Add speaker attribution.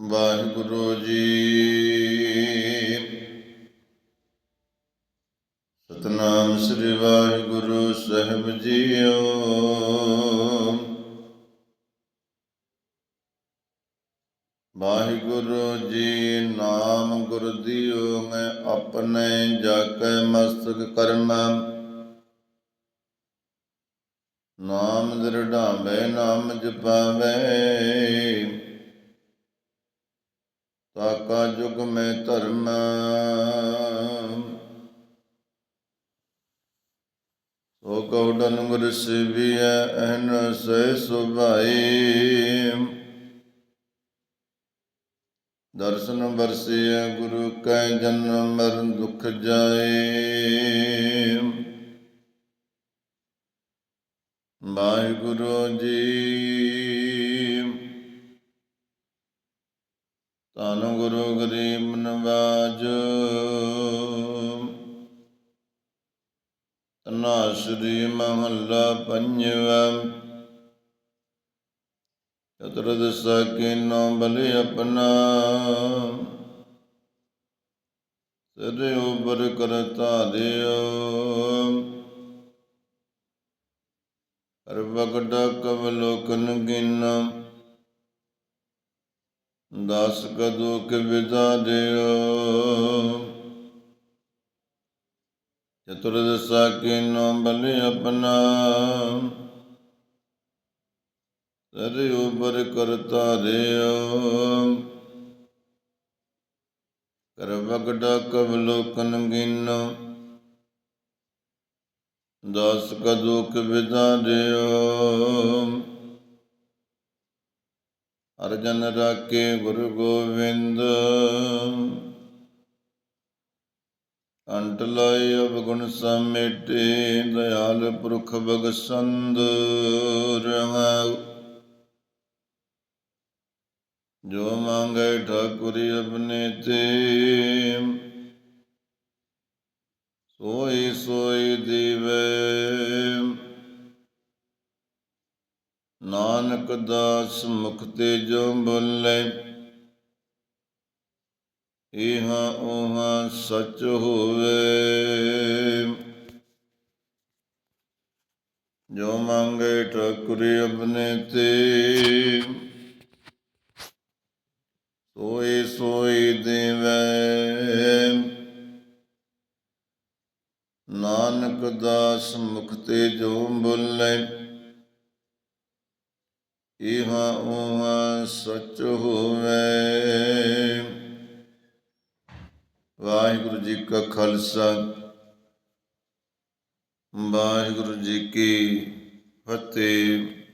Speaker 1: ਵਾਹਿਗੁਰੂ ਜੀ। ਸਤਨਾਮ ਸ੍ਰੀ ਵਾਹਿਗੁਰੂ ਸਾਹਿਬ ਜੀਓ। ਵਾਹਿਗੁਰੂ ਜੀ ਨਾਮ ਗੁਰ ਦਿਓ, ਮੈਂ ਆਪਣੇ ਜਾ ਕੇ ਮਸਤਕ ਕਰਮਾ। ਨਾਮ ਦ੍ਰਿੜਾਵੇ ਨਾਮ ਜਪਾਵੇ ਤਾਕਾ ਜੁਗ ਮੈਂ ਧਰਮ। ਸੋ ਕਉਡਨ ਗੁਰ ਸਿਵਿਆ ਅਹਨ ਸਹਿ ਸੁਭਾਈ। ਦਰਸ਼ਨ ਬਰਸਿਆ ਗੁਰੂ ਕੈ ਜਨਮ ਮਰਨ ਦੁਖ ਜਾਏ। ਵਾਹਿਗੁਰੂ ਜੀ ਧੰਨ ਗੁਰੂ ਗਰੀਬ ਨਵਾਜ। ਤਨਾਸਰੀ ਮਹੱਲਾ ਪੰਜਵਾ। ਚਤੁਰਦਸ਼ ਕੀਨੋ ਬਲਿ ਆਪਣਾ। ਸਿਰ ਉਬਰ ਕਰਤਾ ਦਿਓ। ਹਰ ਵਗਡਾ ਕਵਲੋਕਨ ਗਿਨਾ। ਦਸ ਕਦੂ ਕਿ ਵਿਦਾ ਦਿਓ ਚਤੁਰਦਸ਼ਾ ਕੀਨੋ ਬਲਿ ਆਪਣਾ। ਸਰ ਉਬਰ ਕਰਤਾ ਦਿਓ ਕਰ ਵਗਡਾ ਕਵਲੋਕਨ ਗਿਨੋ। ਦਸ ਕਦੂ ਕਿ ਵਿਦਾ ਦਿਓ ਅਰਜਨ ਰਾਖੇ ਗੁਰੂ ਗੋਬਿੰਦ। ਅੰਟ ਲਾਇ ਅਵਗੁਣ ਸਮੇਟੇ, ਦਇਆਲ ਪੁਰਖ ਬਗਸੰਦ ਰਹਾਉ। ਜੋ ਮੰਗੇ ਠਾਕੁਰੀ ਆਪਣੇ ਤੇ ਨਾਨਕ ਦਾਸ ਮੁਖ ਤੇ ਜੋ ਬੋਲੇ। ਇਹਾਂ ਉਹਾਂ ਸਚ ਹੋਵੇ। ਜੋ ਮੰਗੇ ਠਾਕੁਰੀ ਆਪਣੇ ਤੇ, ਸੋਏ ਸੋਈ ਦੇਵੇ। ਨਾਨਕ ਦਾਸ ਮੁਖ ਤੇ ਜੋ ਬੋਲੇ। ਇਹਾਂ ਉਹਾਂ ਸਚ ਹੋਵੇ। ਵਾਹਿਗੁਰੂ ਜੀ ਕਾ ਖਾਲਸਾ ਵਾਹਿਗੁਰੂ ਜੀ ਕੀ ਫਤਿਹ।